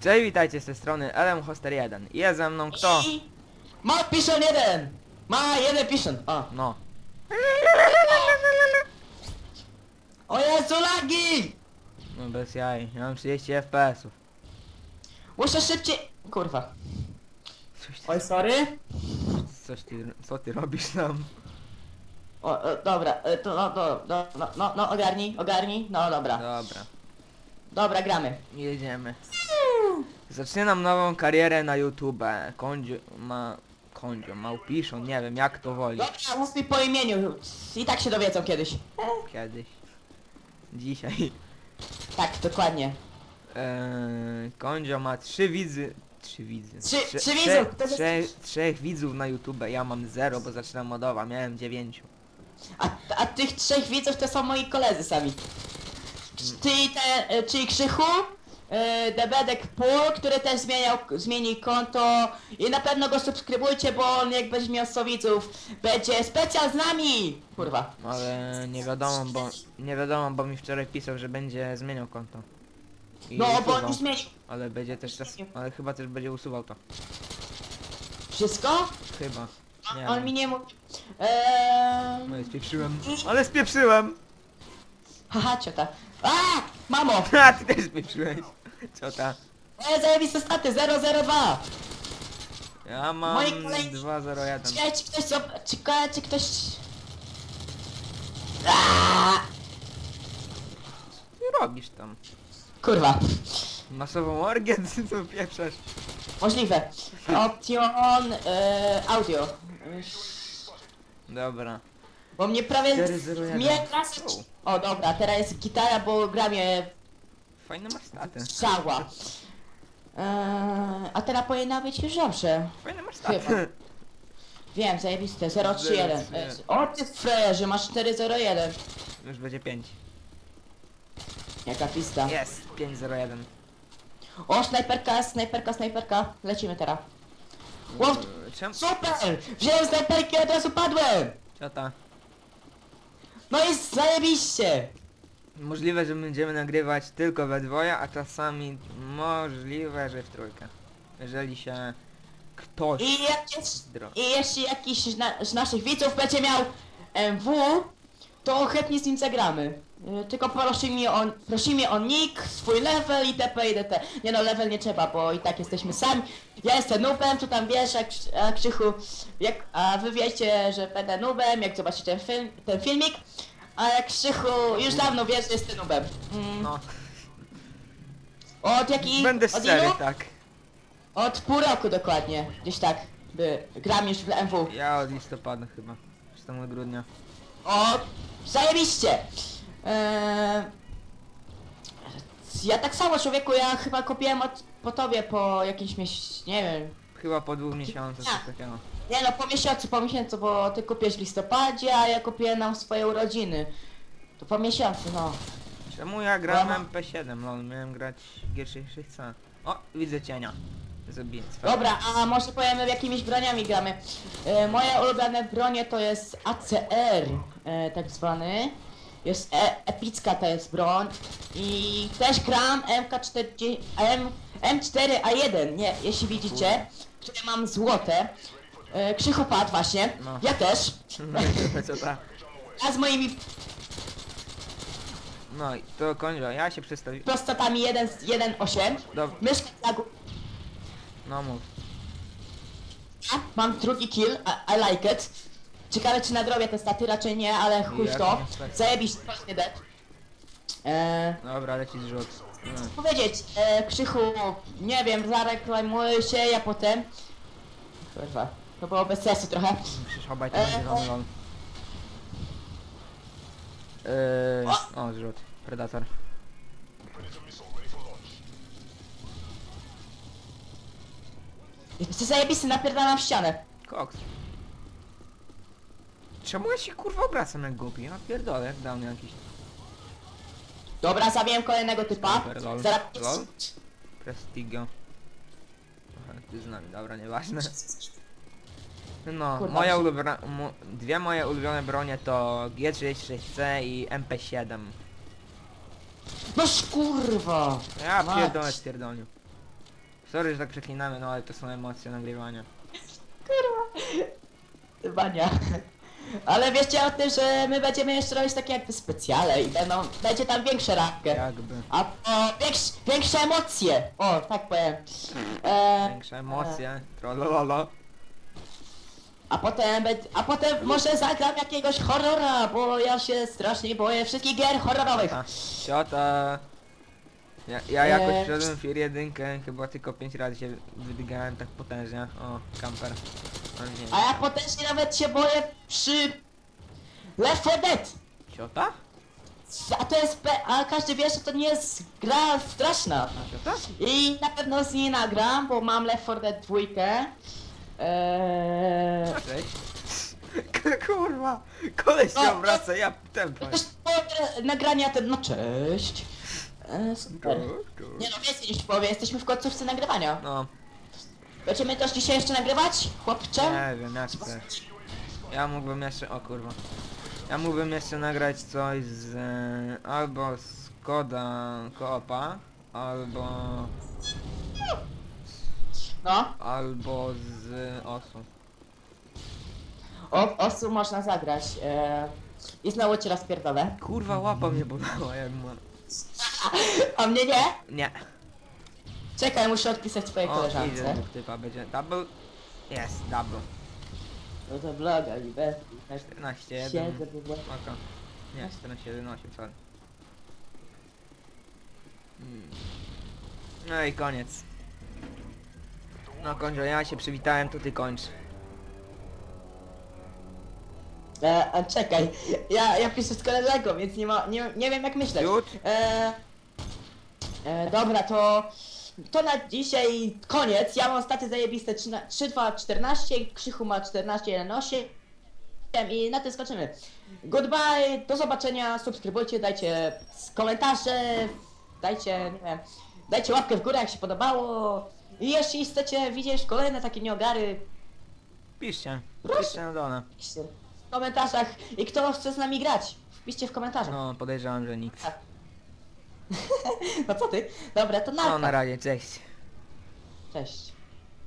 Cześć, witajcie z tej strony LM Hoster 1. Jest ze mną kto? Ma piszon jeden! Ma jeden piszon! O. No. O Jezu, lagi! No bez jaj, ja mam 30 FPS-ów. Muszę szybciej... Kurwa. Coś ty, Oj, sorry. coś ty, co ty robisz tam? O, e, dobra, e, to no, to, no, no, no, no, ogarnij, ogarnij. No, dobra. Dobra, Dobra, gramy. jedziemy. Zaczynam nową karierę na YouTube. Kondzio ma... Kondzio, Małpiszon, nie wiem jak to woli. Dobra, mów mi po imieniu. I tak się dowiedzą kiedyś. Kiedyś. Dzisiaj. Tak, dokładnie. Eee, Kondzio ma trzy widzy... Trzy widzy. Trzy- Trze- trzy trze- widzów, to jest- Trzech, trzech widzów na YouTube, ja mam zero, bo zaczynam od nowa, miałem dziewięciu. A, a tych trzech widzów to są moi koledzy sami. Ty i te, e, czyli Krzychu, e, Debedek Pół, który też zmieniał, zmieni konto i na pewno go subskrybujcie, bo on jak będzie miał 100 widzów, będzie specjal z nami! Kurwa. Ale nie wiadomo, bo nie wiadomo, bo mi wczoraj pisał, że będzie zmieniał konto. I No, bo on usuwał. już zmienił Ale będzie też czas, ale chyba też będzie usuwał to. wszystko. Chyba. Nie On wiem. mi nie mówi. Eee... No i spieprzyłem. Ale spieprzyłem! Haha, ciota. A! Mamo! A ty też spieprzyłeś. Co ta? E, zajebiste staty, 002! Ja mam Moi kolejni- 201. Czekaj, czy ktoś zob... Czekaj, czy ktoś... Aaaa! Co ty robisz tam? Kurwa. Masową orgię? Ty co pieprzasz? Możliwe. Option e, audio. Dobra. Bo mnie prawie 401. mnie klasy... O dobra, teraz jest gitara, bo gra mnie Fajne masz staty. strzała. Eee, a teraz powinna być już dobrze. Fajne masz Chyba. Wiem, zajebiste, 031. 031. E, O ty frajerze, masz 401. Już będzie 5. Jaka pista. Jest, 501. O, snajperka, snajperka, snajperka. Lecimy teraz. Wow, Czemu? super! Wziąłem snajperkę i od razu padłem! Co ta? No i zajebiście! Możliwe, że będziemy nagrywać tylko we dwoje, a czasami możliwe, że w trójkę. Jeżeli się ktoś I, jak jest, zdro... i jeśli jakiś z, na, z naszych widzów będzie miał MW, to chętnie z nim zagramy. Y, Tylko prosimy o, prosimy o nick, swój level i TP i DT. Nie no, level nie trzeba, bo i tak jesteśmy sami. Ja jestem noobem, tu tam wiesz, jak, a Krzychu, jak, a wy wiecie, że będę noobem, jak zobaczycie ten, film, ten filmik. A jak Krzychu już dawno wiesz, że jestem noobem. Mm, No, od jakich... będę od szczery, ilu? tak. Od pół roku dokładnie, gdzieś tak, by gram już w MW. Ja od listopada chyba. Czy tam od grudnia. O, zajebiście! Eee, ja tak samo człowieku, ja chyba kupiłem od, po tobie po jakimś miesiącu, nie wiem. Chyba po dwóch miesiącach coś takiego. Nie no, po miesiącu, po miesiącu, bo ty kupiłeś w listopadzie, a ja kupiłem nam swoje urodziny. To po miesiącu, no. Czemu ja gram Mama. MP7? Lol, miałem grać G66C. O, widzę cienia. Dobra, a może powiemy jakimiś broniami gramy. E, moje ulubione bronie to jest ACR, e, tak zwany. Jest e, epicka to jest broń. I też gram MK4, M, M4A1, nie, jeśli widzicie, które mam złote. E, Krzychu padł właśnie, No. ja też. Co ta? A z moimi No i to kończę, ja się przedstawię. prostatami 1.8. Dob Myszka dla gó- no mów. A, mam drugi kill, I, I like it. Ciekawe czy nadrobię te staty, raczej nie, ale chuj w to. nie tak. Zajebiście, właśnie dead. Eee, Dobra, leci zrzut. No. powiedzieć, e, Krzychu, nie wiem, zareklamuję się, ja potem... Kurwa, to było bez sensu trochę. Musisz obaj E, ten zielony lol. Yy, o, zrzut. Predator. Jesteś zajebisty, napierdalam w ścianę. Koks. Czemu ja się kurwa obracam jak głupi? Ja pierdolę, jak dał mi jakiś Dobra, zabiłem kolejnego typa. Super, lol. Zaraz... Lol? Prestigio. Aha, ty z nami, dobra, nieważne. No, Kurwa. moja ulubiona, mo, dwie moje ulubione bronie to G36C i MP7. No kurwa! Ja Mać. pierdolę spierdolniu. Sorry, że tak przeklinamy, no ale to są emocje nagrywania. Kurwa. Bania. Ale wiecie o tym, że my będziemy jeszcze robić takie jakby specjale i będą, będzie tam większe rankę. Jakby. A o, większe, większe emocje! O, tak powiem. E, Większe emocje. Trollololo. a potem, be- a potem może zagram jakiegoś horrora, bo ja się strasznie boję wszystkich gier horrorowych. A, ciota. Ja, ja jakoś Eee. wszedłem w jedynkę, chyba tylko 5 razy się wydygałem tak potężnie. O, kamper. O, nie. A ja potężnie nawet się boję przy Left 4 Dead. Ciota? A to jest, pe- a każdy wie, że to nie jest gra straszna. A ciota? I na pewno z niej nagram, bo mam Left 4 Dead 2. Eee... Cześć. Kurwa, koleś się O, obraca, ja tempo. To jest połowę nagrania ten, no cześć. Eee, super. Nie no, więcej niż połowie, jesteśmy w końcówce nagrywania. No, Będziemy też dzisiaj jeszcze nagrywać, chłopcze? nie wiem, jak chcesz. Ja mógłbym jeszcze, o kurwa. Ja mógłbym jeszcze nagrać coś z... e, albo z koda koopa, albo... No, albo z osu. o, osu można zagrać. Eee... I znowu cię raz pierdolę. Kurwa, łapa mnie bolała, jak ma... A mnie nie? Nie. Czekaj, muszę odpisać twojej O, idzie koleżance. dwóch typa, będzie double. Jest, double. No to vloga i bez... 14, 1. Siedzę, bo... Oko. Nie, 14, 1, 8, sorry. Hmm. No i koniec. No kończę, ja się przywitałem, to ty kończ. E, a czekaj, ja, ja piszę z koleżanką, więc nie, ma, nie, nie wiem jak myśleć. Już? E, e, dobra, to, to na dzisiaj koniec. Ja mam staty zajebiste 3, 2, 14, Krzychu ma 14, 1, 8 i na tym skończymy. Goodbye, do zobaczenia, subskrybujcie, dajcie komentarze, dajcie, nie wiem, dajcie łapkę w górę jak się podobało. I jeśli chcecie widzieć kolejne takie nieogary, Piszcie. Proszę. Piszcie na dole. Piszcie w komentarzach i kto chce z nami grać. Wpiszcie w komentarzach. No, podejrzewam, że nikt. No co ty? Dobra, to na. No, na razie, cześć. Cześć.